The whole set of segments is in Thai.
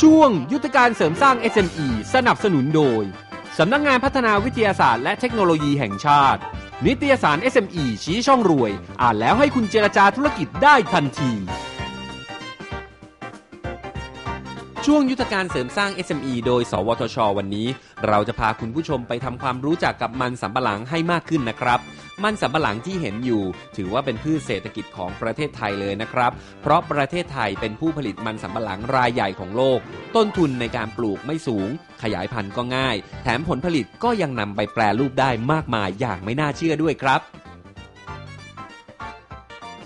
ช่วงยุทธการเสริมสร้าง SME สนับสนุนโดย สำนักงงานพัฒนาวิทยาศาสตร์และเทคโนโลยีแห่งชาติ นิตยสาร SME ชี้ช่องรวย อ่านแล้วให้คุณเจรจาธุรกิจได้ทันที ช่วงยุทธการเสริมสร้าง SME โดย สวทช วันนี้ เราจะพาคุณผู้ชมไปทำความรู้จักกับมันสำปะหลังให้มากขึ้นนะครับ มันสำปะหลังที่เห็นอยู่ ถือว่าเป็นพืชเศรษฐกิจของประเทศไทยเลยนะครับ เพราะประเทศไทยเป็นผู้ผลิตมันสำปะหลังรายใหญ่ของโลก ต้นทุนในการปลูกไม่สูง ขยายพันธุ์ก็ง่าย แถมผลผลิตก็ยังนำไปแปรรูปได้มากมายอย่างไม่น่าเชื่อด้วยครับ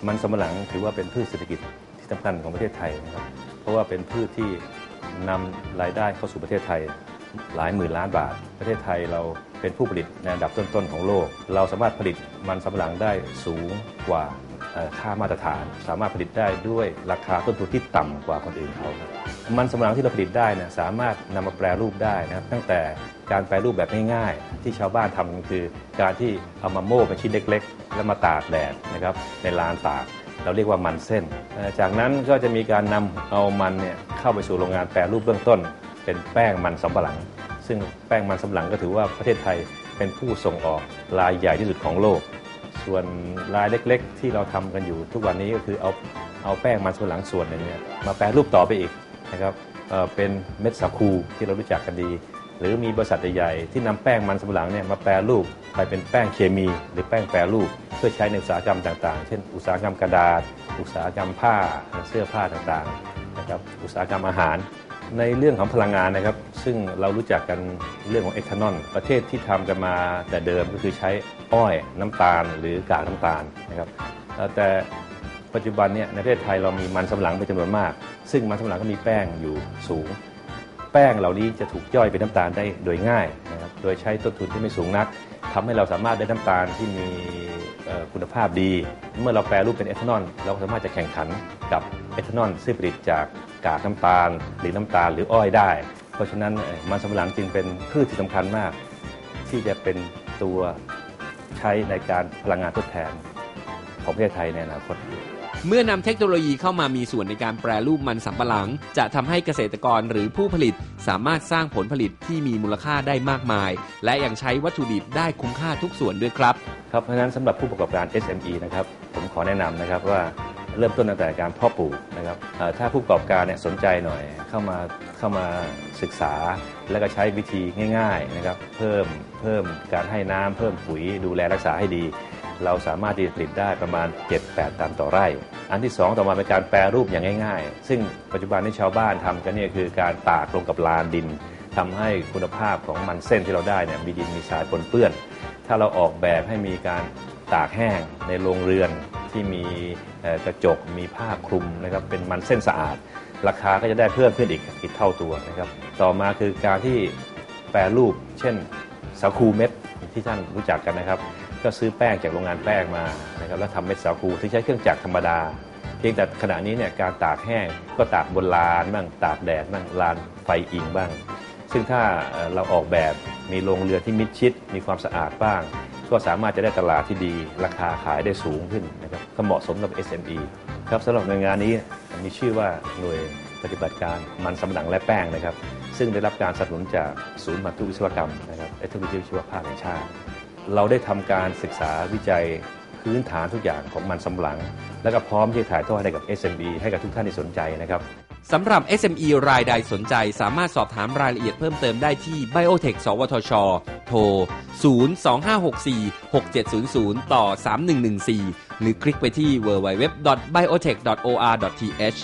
มันสำปะหลังถือว่าเป็นพืชเศรษฐกิจที่สำคัญของประเทศไทยนะครับเพราะว่าเป็นพืชที่ นำรายได้เข้าสู่ประเทศไทยหลายหมื่นล้านบาท ประเทศไทยเราเป็นผู้ผลิตในอันดับต้น ๆ ของโลก เราสามารถผลิตมันสำปะหลังได้สูงกว่าค่ามาตรฐาน สามารถผลิตได้ด้วยราคาต้นทุนที่ต่ำกว่าคนอื่นเขา มันสำปะหลังที่เราผลิตได้นี่ยสามารถนำมาแปรรูปได้นะครับตั้งแต่การแปรรูปแบบง่ายๆ ที่ชาวบ้านทำกันคือ การที่เอามาโม่เป็นชิ้นเล็ก ๆ แล้วมาตากแดดนะครับในลานตาก เราเรียกว่ามันเส้น จากนั้นก็จะมีการนำเอามันเนี่ยเข้าไปสู่โรงงานแปรรูปเบื้องต้น เป็นแป้งมันสำปะหลัง ซึ่งแป้งมันสำปะหลังก็ถือว่าประเทศไทยเป็นผู้ส่งออกรายใหญ่ที่สุดของโลก ส่วนรายเล็กๆ ที่เราทำกันอยู่ทุกวันนี้ก็คือเอาเอาแป้งมันสำปะหลังส่วนหนึ่งเนี่ยมาแปรรูปต่อไปอีกนะครับเเป็นเม็ดสาคูที่เรารู้จักกันดี หรือมีบริษัทใหญ่ๆที่นำแป้งมันสำปะหลังเนี่ยมาแปรรูปไปเป็นแป้งเคมี หรือแป้งแปรรูป เพื่อใช้ในอุตสาหกรรมต่างๆ เช่น อุตสาหกรรมกระดาษ อุตสาหกรรมผ้าเสื้อผ้าต่างๆนะครับอุตสาหกรรมอาหาร ในเรื่องของพลังงานนะครับ ซึ่งเรารู้จักกันเรื่องของเอทานอลประเทศที่ทำกันมาแต่เดิมก็คือใช้อ้อยน้ำตาล หรือกากน้ำตาลนะครับแต่ปัจจุบันเนี่ยในประเทศไทยเรามีมันสำปะหลังเป็นจำนวนมาก ซึ่งมันสำปะหลังก็มีแป้งอยู่สูง แป้งเหล่านี้จะถูกย่อยเป็นน้ำตาลได้โดยง่ายนะครับโดยใช้ต้นทุนที่ไม่สูงนักทำให้เราสามารถได้น้ำตาลที่มี คุณภาพดี เมื่อเราแปรรูปเป็นเอทานอลเราก็สามารถจะแข่งขันกับเอทานอลซึ่งผลิตจากกากน้ำตาล หรือน้ำตาลหรืออ้อยได้ เพราะฉะนั้นมันสำปะหลังจึงเป็นพืชที่สำคัญมาก ที่จะเป็นตัวใช้ในการพลังงานทดแทนของประเทศไทยในอนาคต เมื่อนำเทคโนโลยีเข้ามามีส่วนในการแปรรูปมันสำปะหลัง จะทำให้เกษตรกรหรือผู้ผลิตสามารถสร้างผลผลิตที่มีมูลค่าได้มากมาย และยังใช้วัตถุดิบได้คุ้มค่าทุกส่วนด้วยครับ ครับเพราะฉะนั้นสำหรับผู้ประกอบการ SME นะครับผมขอแนะนำนะครับว่าเริ่มต้นตั้งแต่การเพาะปลูกนะครับถ้าผู้ประกอบการเนี่ยสนใจหน่อยเข้ามาเข้ามาศึกษา แล้วก็ใช้วิธีง่ายๆนะครับเพิ่มเพิ่มการให้น้ำเพิ่มปุ๋ยดูแลรักษาให้ดี เราสามารถที่จะผลิตได้ประมาณ 7-8 ตันต่อไร่ อันที่ 2 ต่อมาเป็นการแปรรูปอย่างง่าย ๆ ซึ่งปัจจุบันที่ชาวบ้านทำกันเนี่ยคือการตากลงกับลานดินทำให้คุณภาพของมันเส้นที่เราได้เนี่ยมีดินมีทรายปนเปื้อน ถ้าเราออกแบบให้มีการตากแห้งในโรงเรือนที่มีกระจกมีผ้าคลุมนะครับเป็นมันเส้นสะอาด ราคาก็จะได้เพิ่มขึ้นอีกอีกเท่าตัวนะครับต่อมาคือการที่แปรรูป เช่นสาคูเม็ดที่ท่านรู้จักกันนะครับ ก็ซื้อแป้งจากโรงงานแป้งมานะครับแล้วทำเม็ดสาคูที่ใช้เครื่องจักรธรรมดา เพียงแต่ขณะนี้เนี่ยการตากแห้งก็ตากบนลานบ้างตากแดดบ้างลานไฟอิงบ้าง ซึ่งถ้าเราออกแบบมีโรงเรือนที่มิดชิด มีความสะอาดบ้าง ก็สามารถจะได้ตลาดที่ดี ราคาขายได้สูงขึ้นนะครับก็เหมาะสมกับ SME ครับสำหรับหน่วยงานนี้มีชื่อว่าหน่วยปฏิบัติการมันสำปะหลังและแป้งนะครับ ซึ่งได้รับการสนับสนุนจากศูนย์มัตุวิศวกรรมนะครับและเทคโนโลยีวิศวภาคแห่งชาติ เราได้ทำการศึกษาวิจัยพื้นฐานทุกอย่างของมันสำหลัง แล้วก็พร้อมที่จะถ่ายทอดให้กับ SME ให้กับทุกท่านที่สนใจนะครับสำหรับ SME รายใดสนใจสามารถสอบถามรายละเอียดเพิ่มเติมได้ที่ Biotech สวทช โทร 025646700 ต่อ 3114 หรือคลิกไปที่ www.biotech.or.th